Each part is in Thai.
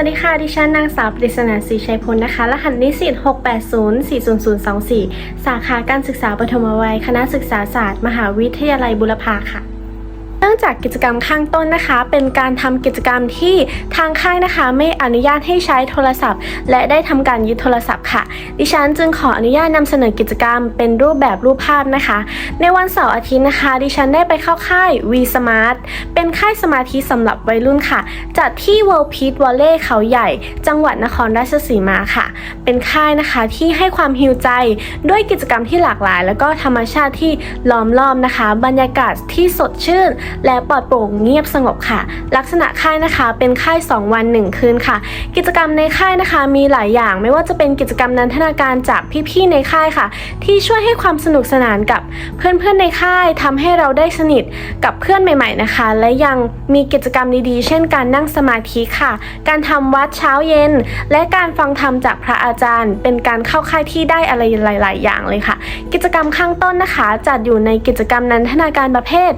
วัสดีค่ะ ดิฉันนางสาวปริศนาศรีชัยพลนะคะ รหัสนิสิต 680-40024 สาขาการศึกษาปฐมวัย คณะศึกษาศาสตร์ มหาวิทยาลัยบุรพาค่ะ นื่องจากกิจกรรมข้างต้นนะคะ เป็นการทำกิจกรรมที่ทางค่ายนะคะ ไม่อนุญาตให้ใช้โทรศัพท์ และได้ทำการยึดโทรศัพท์ค่ะ ดิฉันจึงขออนุญาตนำเสนอกิจกรรม เป็นรูปแบบรูปภาพนะคะ ในวันเสาร์อาทิตย์นะคะ ดิฉันได้ไปเข้าค่าย V Smart เป็นค่ายสมาธิสำหรับวัยรุ่นค่ะ จัดที่ World Peace Valley เขาใหญ่ จังหวัดนครราชสีมาค่ะ เป็นค่ายนะคะที่ให้ความฮิวใจด้วยกิจกรรมที่หลากหลาย แล้วก็ธรรมชาติที่ล้อมรอบนะคะ บรรยากาศที่สดชื่นและปลอดโปร่งเงียบสงบค่ะ ลักษณะค่ายนะคะเป็นค่าย 2 วัน 1 คืนค่ะ กิจกรรมในค่ายนะคะมีหลายอย่างไม่ว่าจะเป็นกิจกรรมนันทนาการจากพี่ๆในค่ายค่ะ ที่ช่วยให้ความสนุกสนานกับเพื่อนๆในค่ายทำให้เราได้สนิทกับเพื่อนใหม่ ๆนะคะ และยังมีกิจกรรมดีๆ เช่น การนั่งสมาธิค่ะ การทำวัดเช้าเย็น และการฟังธรรมจากพระอาจารย์ เป็นการเข้าค่ายที่ได้อะไรหลาย ๆ อย่างเลยค่ะ กิจกรรมข้างต้นนะคะ จัดอยู่ในกิจกรรมนันทนาการประเภท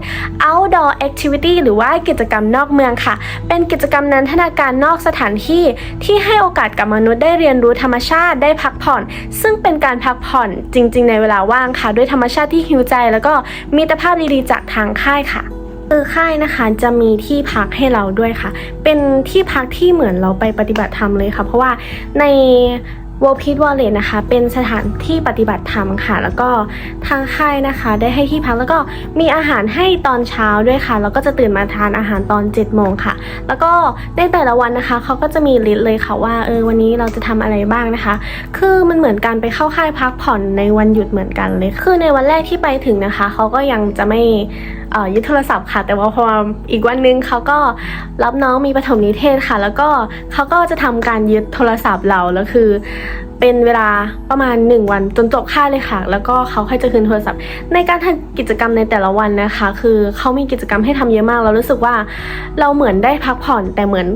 outdoor activity หรือว่ากิจกรรมนอกเมืองค่ะ เป็นกิจกรรมนันทนาการนอกสถานที่ ที่ให้โอกาสกับมนุษย์ได้เรียนรู้ธรรมชาติได้พักผ่อน ซึ่งเป็นการพักผ่อนจริง ๆ ในเวลาว่างค่ะ ด้วยธรรมชาติที่หิวใจ แล้วก็มีตรภาพดีๆจากทางค่ายค่ะคือค่ายนะคะจะมีที่พักให้เราด้วยค่ะ เป็นที่พักที่เหมือนเราไปปฏิบัติธรรมเลยค่ะ เพราะว่าใน w o r l d p e a c e Wallet นะคะ เป็นสถานที่ปฏิบัติธรรมค่ะ แล้วก็ทางค่ายนะคะ ได้ให้ที่พักแล้วก็มีอาหารให้ตอนเช้าด้วยค่ะ แล้วก็จะตื่นมาทานอาหารตอน7จ็ดโมงค่ะ แล้วก็ในแต่ละวันนะคะเขาก็จะมีลิสต์เลยค่ะว่าเออวันนี้เราจะทำอะไรบ้างนะคะ คือมันเหมือนการไปเข้าค่ายพักผ่อนในวันหยุดเหมือนกันเลย คือในวันแรกที่ไปถึงนะคะเขาก็ยังจะไม่ยึดโทรศัพท์ค่ะ แต่ว่าพออีกวันนึงเขาก็รับน้องมีปฐมนิเทศค่ะ แล้วก็เขาก็จะทำการยึดโทรศัพท์เราแล้วคือ เป็นเวลาประมาณ 1 วันจนจบค่ายเลยค่ะ แล้วก็เขาค่อยจะคืนโทรศัพท์ ในการทำกิจกรรมในแต่ละวันนะคะ คือเขามีกิจกรรมให้ทำเยอะมาก เรารู้สึกว่าเราเหมือนได้พักผ่อน แต่เหมือน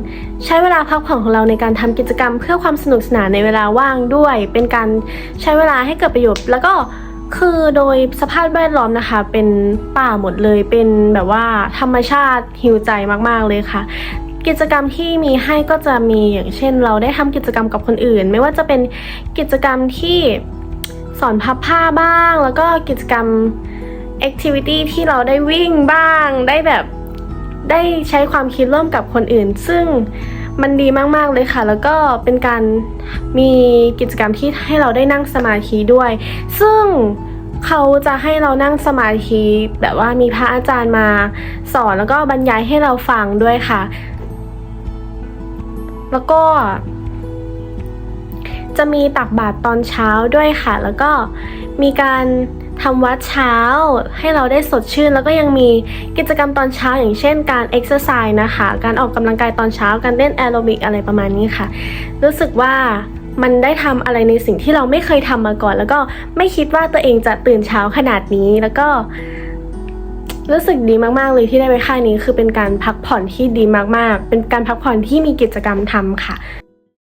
ใช้เวลาพักผ่อนของเราในการทำกิจกรรม เพื่อความสนุกสนานในเวลาว่างด้วย เป็นการใช้เวลาให้เกิดประโยชน์ แล้วก็ คือโดยสภาพแวดล้อมนะคะ เป็นป่าหมดเลยเป็นแบบว่าธรรมชาติฮิวใจมากๆเลยค่ะ กิจกรรมที่มีให้ก็จะมีอย่างเช่น เราได้ทำกิจกรรมกับคนอื่น ไม่ว่าจะเป็นกิจกรรมที่สอนพับผ้าบ้าง แล้วก็กิจกรรม activity ที่เราได้วิ่งบ้างได้แบบได้ใช้ความคิดร่วมกับคนอื่น ซึ่ง มันดีมากๆเลยค่ะ แล้วก็เป็นการมีกิจกรรมที่ให้เราได้นั่งสมาธิด้วย ซึ่งเขาจะให้เรานั่งสมาธิแบบว่ามีพระอาจารย์มาสอนแล้วก็บรรยายให้เราฟังด้วยค่ะ แล้วก็จะมีตักบาตรตอนเช้าด้วยค่ะ แล้วก็มีการ ทำวัดเช้าให้เราได้สดชื่น แล้วก็ยังมีกิจกรรมตอนเช้าอย่างเช่นการเอ็กซ์ไซส์นะคะ การออกกำลังกายตอนเช้า การเต้นแอโรบิกอะไรประมาณนี้ค่ะ รู้สึกว่ามันได้ทำอะไรในสิ่งที่เราไม่เคยทำมาก่อน แล้วก็ไม่คิดว่าตัวเองจะตื่นเช้าขนาดนี้แล้วก็รู้สึกดีมาก ๆ เลยที่ได้ไปค่ายนี้คือเป็นการพักผ่อนที่ดีมาก ๆ เป็นการพักผ่อนที่มีกิจกรรมทำค่ะ